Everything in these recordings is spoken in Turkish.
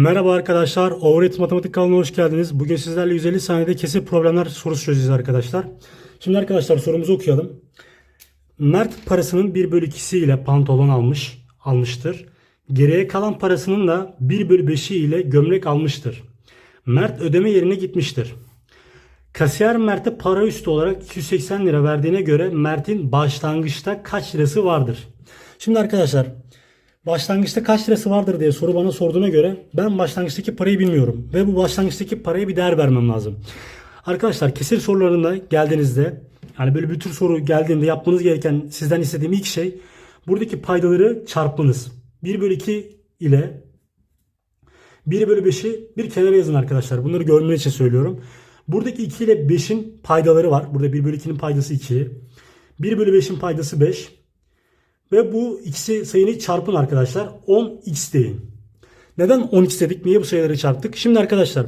Merhaba arkadaşlar. Overit Matematik kanalına hoş geldiniz. Bugün sizlerle 150 saniyede kesir problemler sorusu çözeceğiz arkadaşlar. Şimdi arkadaşlar sorumuzu okuyalım. Mert parasının 1 bölü 2'si ile pantolon almış, almıştır. Geriye kalan parasının da 1 bölü 5'i ile gömlek almıştır. Mert ödeme yerine gitmiştir. Kasiyer Mert'e para üstü olarak 280 lira verdiğine göre Mert'in başlangıçta kaç lirası vardır? Şimdi arkadaşlar başlangıçta kaç lirası vardır diye soru bana sorduğuna göre ben başlangıçtaki parayı bilmiyorum. Ve bu başlangıçtaki paraya bir değer vermem lazım. Arkadaşlar kesir sorularında geldiğinizde yani böyle bir tür soru geldiğinde yapmanız gereken sizden istediğim ilk şey buradaki paydaları çarpmanız. 1 bölü 2 ile 1 bölü 5'i bir kenara yazın arkadaşlar. Bunları görmeniz için söylüyorum. Buradaki 2 ile 5'in paydaları var. Burada 1 bölü 2'nin paydası 2. 1 bölü 5'in paydası 5. Ve bu ikisi sayını çarpın arkadaşlar. 10x deyin. Neden 10x dedik? Niye bu sayıları çarptık? Şimdi arkadaşlar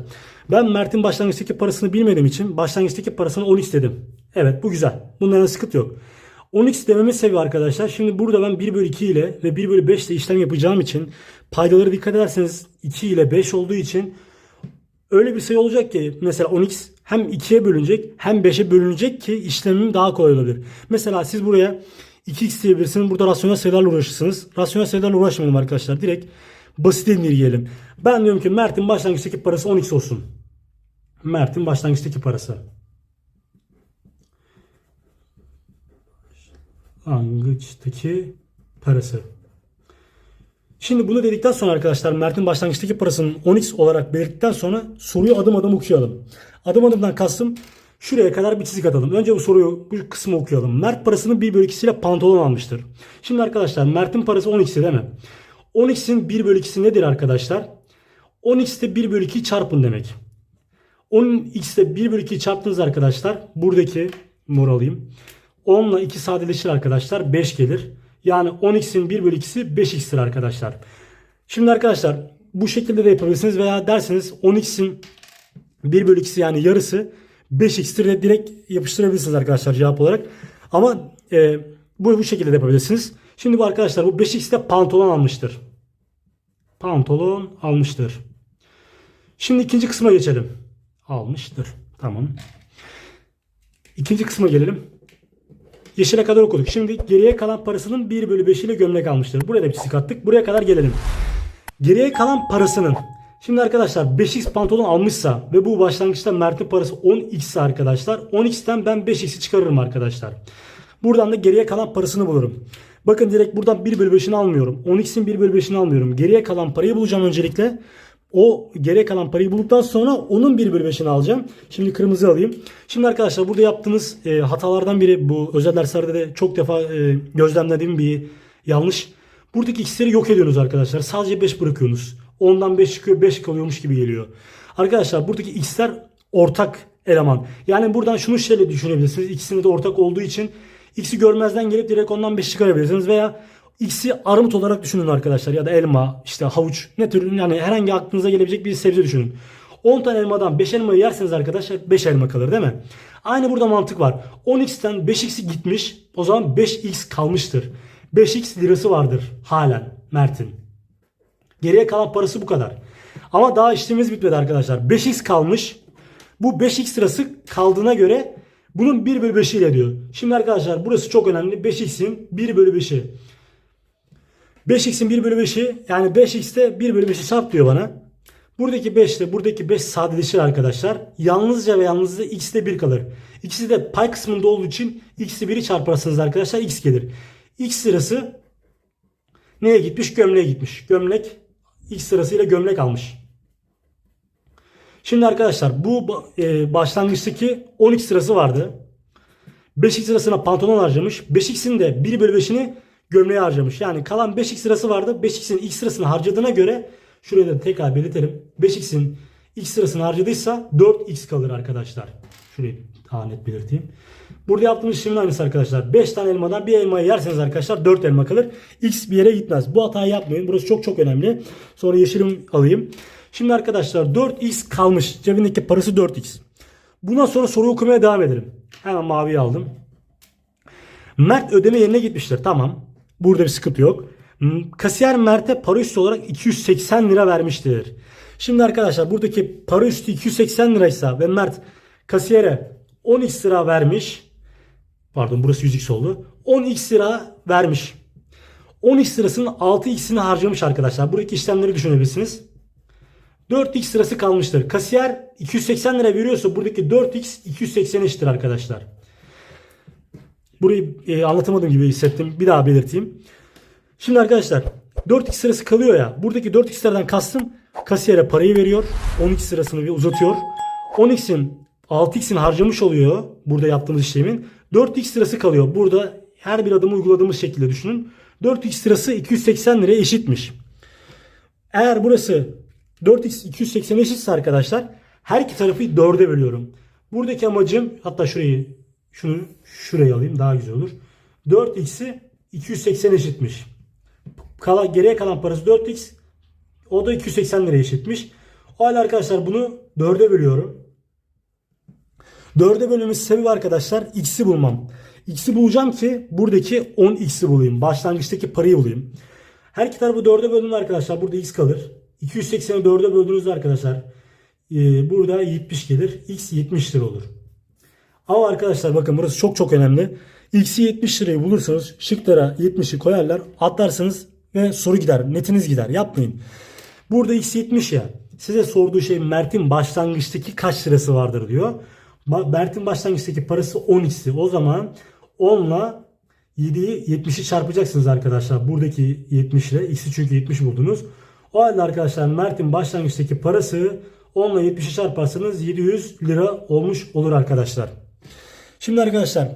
ben Mert'in başlangıçtaki parasını bilmediğim için başlangıçtaki parasını 10x dedim. Evet bu güzel. Bundan sıkıntı yok. 10x dememin sebebi arkadaşlar. Şimdi burada ben 1 bölü 2 ile ve 1 bölü 5 ile işlem yapacağım için paydaları dikkat ederseniz 2 ile 5 olduğu için öyle bir sayı olacak ki mesela 10x hem 2'ye bölünecek hem 5'e bölünecek ki işlemim daha kolay olabilir. Mesela siz buraya 2x diyebilirsiniz. Burada rasyonel sayılarla uğraşırsınız. Rasyonel sayılarla uğraşmayalım arkadaşlar. Direkt basit indirgeyelim. Ben diyorum ki Mert'in başlangıçtaki parası 10x olsun. Mert'in başlangıçtaki parası. Başlangıçtaki parası. Şimdi bunu dedikten sonra arkadaşlar Mert'in başlangıçtaki parasının 10x olarak belirttikten sonra soruyu adım adım okuyalım. Adım adımdan kastım şuraya kadar bir çizik atalım. Önce bu soruyu bu kısmı okuyalım. Mert parasının 1 bölü 2'siyle pantolon almıştır. Şimdi arkadaşlar Mert'in parası 10x'i değil mi? 10x'in 1 bölü 2'si nedir arkadaşlar? 10x'te 1 bölü 2 çarpın demek. 10x'te 1 bölü 2 çarptınız arkadaşlar. Buradaki mor alayım. 10 ile 2 sadeleşir arkadaşlar. 5 gelir. Yani 10x'in 1 bölü 2'si 5x'tir arkadaşlar. Şimdi arkadaşlar bu şekilde de yapabilirsiniz veya derseniz 10x'in 1 bölü 2'si yani yarısı 5x'tir de direkt yapıştırabilirsiniz arkadaşlar cevap olarak. Ama e, bu bu şekilde de yapabilirsiniz. Şimdi bu arkadaşlar bu 5x'te pantolon almıştır. Pantolon almıştır. Şimdi ikinci kısma geçelim. Almıştır. Tamam. İkinci kısma gelelim. Yeşile kadar okuduk. Şimdi geriye kalan parasının 1 bölü 5 ile gömlek almıştır. Buraya da bir çizik attık. Buraya kadar gelelim. Geriye kalan parasının Şimdi arkadaşlar 5x pantolon almışsa ve bu başlangıçta Mert'in parası 10x ise arkadaşlar 10x'ten ben 5x'i çıkarırım arkadaşlar. Buradan da geriye kalan parasını bulurum. Bakın direkt buradan 1 bölü 5'ini almıyorum. 10x'in 1 bölü 5'ini almıyorum. Geriye kalan parayı bulacağım öncelikle. O geriye kalan parayı bulduktan sonra onun 1 bölü 5'ini alacağım. Şimdi kırmızı alayım. Şimdi arkadaşlar burada yaptığınız e, hatalardan biri bu özel derslerde de çok defa e, gözlemlediğim bir yanlış. Buradaki x'leri yok ediyorsunuz arkadaşlar. Sadece 5 bırakıyorsunuz. Ondan 5 çıkıyor 5 kalıyormuş gibi geliyor. Arkadaşlar buradaki x'ler ortak eleman. Yani buradan şunu şöyle düşünebilirsiniz. İkisinde de ortak olduğu için x'i görmezden gelip direkt ondan 5 çıkarabilirsiniz veya x'i armut olarak düşünün arkadaşlar ya da elma, işte havuç ne tür yani herhangi aklınıza gelebilecek bir sebze düşünün. 10 tane elmadan 5 elmayı yerseniz arkadaşlar 5 elma kalır değil mi? Aynı burada mantık var. 10x'ten 5x'i gitmiş o zaman 5x kalmıştır. 5x lirası vardır halen Mert'in. Geriye kalan parası bu kadar. Ama daha işlemimiz bitmedi arkadaşlar. 5x kalmış. Bu 5x lirası kaldığına göre bunun 1 bölü 5'i ile diyor. Şimdi arkadaşlar burası çok önemli. 5x'in 1 bölü 5'i. 5x'in 1 bölü 5'i yani 5x'te 1 bölü 5'i çarp diyor bana. Buradaki 5 ile buradaki 5 sadeleşir arkadaşlar. Yalnızca ve yalnızca x de 1 kalır. İkisi de pay kısmında olduğu için x'i 1'i çarparsanız arkadaşlar x gelir. x lirası neye gitmiş? Gömleğe gitmiş. Gömlek x sırasıyla gömlek almış. Şimdi arkadaşlar bu e, başlangıçtaki 12 sırası vardı. 5x sırasına pantolon harcamış. 5x'in de 1 bölü 5'ini gömleğe harcamış. Yani kalan 5x sırası vardı. 5x'in x sırasını harcadığına göre şuraya da tekrar belirtelim. 5x'in x sırasını harcadıysa 4x kalır arkadaşlar. Şurayı daha net belirteyim. Burada yaptığımız işlemin aynısı arkadaşlar. 5 tane elmadan bir elmayı yerseniz arkadaşlar 4 elma kalır. X bir yere gitmez. Bu hatayı yapmayın. Burası çok çok önemli. Sonra yeşilim alayım. Şimdi arkadaşlar 4x kalmış. Cebindeki parası 4x. Bundan sonra soru okumaya devam edelim. Hemen maviyi aldım. Mert ödeme yerine gitmiştir. Tamam. Burada bir sıkıntı yok. M- Kasiyer Mert'e para üstü olarak 280 lira vermiştir. Şimdi arkadaşlar buradaki para üstü 280 liraysa ve Mert kasiyere 10x lira vermiş. Pardon burası 100x oldu. 10x lira vermiş. 10x lirasının 6x'ini harcamış arkadaşlar. Buradaki işlemleri düşünebilirsiniz. 4x lirası kalmıştır. Kasiyer 280 lira veriyorsa buradaki 4x 280 eşittir arkadaşlar. Burayı e, anlatamadığım gibi hissettim. Bir daha belirteyim. Şimdi arkadaşlar 4x sırası kalıyor ya. Buradaki 4x liradan kastım kasiyere parayı veriyor. 10x sırasını uzatıyor. 10x'in 6x'ini harcamış oluyor burada yaptığımız işlemin. 4x sırası kalıyor. Burada her bir adımı uyguladığımız şekilde düşünün. 4x sırası 280 liraya eşitmiş. Eğer burası 4x 280 eşitse arkadaşlar her iki tarafı 4'e bölüyorum. Buradaki amacım hatta şurayı şunu şuraya alayım daha güzel olur. 4x'i 280 eşitmiş. Kala, geriye kalan parası 4x. O da 280 liraya eşitmiş. O halde arkadaşlar bunu 4'e bölüyorum. 4'e bölmemiz sebebi arkadaşlar x'i bulmam. X'i bulacağım ki buradaki 10x'i bulayım. Başlangıçtaki parayı bulayım. Her iki tarafı 4'e böldüğümde arkadaşlar burada x kalır. 280'i 4'e böldüğünüzde arkadaşlar e, burada 70 gelir. x 70 lira olur. Ama arkadaşlar bakın burası çok çok önemli. X'i 70 lirayı bulursanız şıklara 70'i koyarlar. Atlarsınız ve soru gider. Netiniz gider. Yapmayın. Burada x 70 ya. Size sorduğu şey Mert'in başlangıçtaki kaç lirası vardır diyor. Mert'in başlangıçtaki parası 10x'ti. O zaman 10 ile 7'yi 70'i çarpacaksınız arkadaşlar. Buradaki 70 ile x'i çünkü 70 buldunuz. O halde arkadaşlar Mert'in başlangıçtaki parası 10 ile 70'i çarparsanız 700 lira olmuş olur arkadaşlar. Şimdi arkadaşlar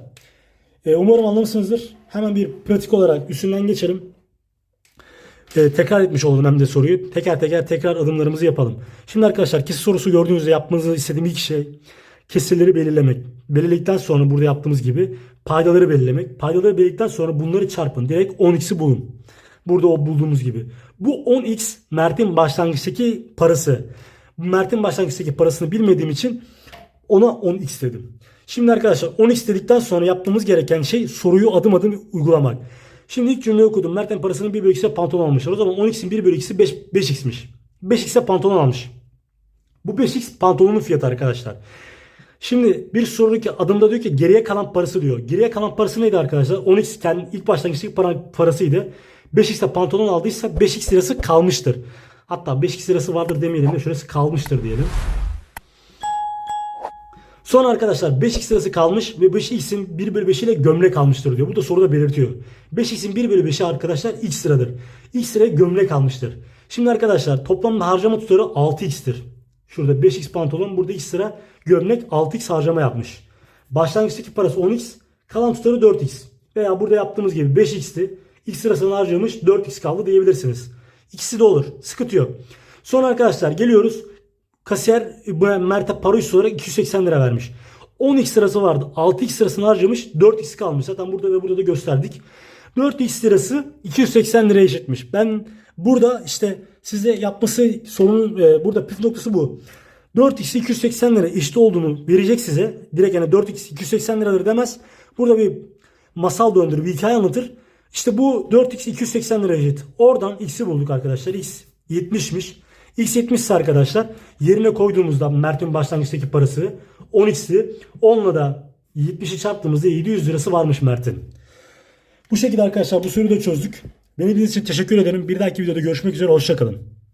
e, umarım anlamışsınızdır. Hemen bir pratik olarak üstünden geçelim. E, tekrar etmiş olalım hem de soruyu. Teker teker tekrar adımlarımızı yapalım. Şimdi arkadaşlar kesir sorusu gördüğünüzde yapmanızı istediğim ilk şey kesirleri belirlemek. Belirledikten sonra burada yaptığımız gibi paydaları belirlemek. Paydaları belirledikten sonra bunları çarpın. Direkt 10x'i bulun. Burada o bulduğumuz gibi. Bu 10x Mert'in başlangıçtaki parası. Mert'in başlangıçtaki parasını bilmediğim için ona 10x dedim. Şimdi arkadaşlar 10x dedikten sonra yapmamız gereken şey soruyu adım adım uygulamak. Şimdi ilk cümleyi okudum. Mert'in parasının 1 bölü x'e pantolon almışlar. O zaman 10x'in 1 bölü x'i 5, 5x'miş. 5x'e pantolon almış. Bu 5x pantolonun fiyatı arkadaşlar. Şimdi bir sonraki adımda diyor ki geriye kalan parası diyor. Geriye kalan parası neydi arkadaşlar? 10x kendi ilk başlangıçtaki para, parasıydı. 5x'te pantolon aldıysa 5x lirası kalmıştır. Hatta 5x lirası vardır demeyelim de şurası kalmıştır diyelim. Sonra arkadaşlar 5x lirası kalmış ve 5x'in 1 bölü 5 ile gömlek almıştır diyor. Bu da soruda belirtiyor. 5x'in 1 bölü 5'i arkadaşlar x liradır. x liraya gömlek almıştır. Şimdi arkadaşlar toplamda harcama tutarı 6x'tir. Şurada 5x pantolon burada x lira gömlek 6x harcama yapmış. Başlangıçtaki parası 10x kalan tutarı 4x. Veya burada yaptığımız gibi 5x'ti. X lirasını harcamış 4x kaldı diyebilirsiniz. İkisi de olur. Sıkıntı yok. Sonra arkadaşlar geliyoruz. Kasiyer Mert'e para üstü olarak 280 lira vermiş. 10x lirası vardı. 6x lirasını harcamış. 4x kalmış. Zaten burada ve burada da gösterdik. 4x lirası 280 liraya eşitmiş. Ben burada işte size yapması sorunun e, burada püf noktası bu. 4x 280 lira eşit olduğunu verecek size. Direkt yani 4x 280 liradır demez. Burada bir masal döndürür, bir hikaye anlatır. İşte bu 4x 280 lira eşit. Oradan x'i bulduk arkadaşlar. x 70'miş. X 70 ise arkadaşlar yerine koyduğumuzda Mert'in başlangıçtaki parası 10x'ti. 10'la da 70'i çarptığımızda 700 lirası varmış Mert'in. Bu şekilde arkadaşlar bu soruyu da çözdük. Beni için teşekkür ederim. Bir dahaki videoda görüşmek üzere. Hoşçakalın.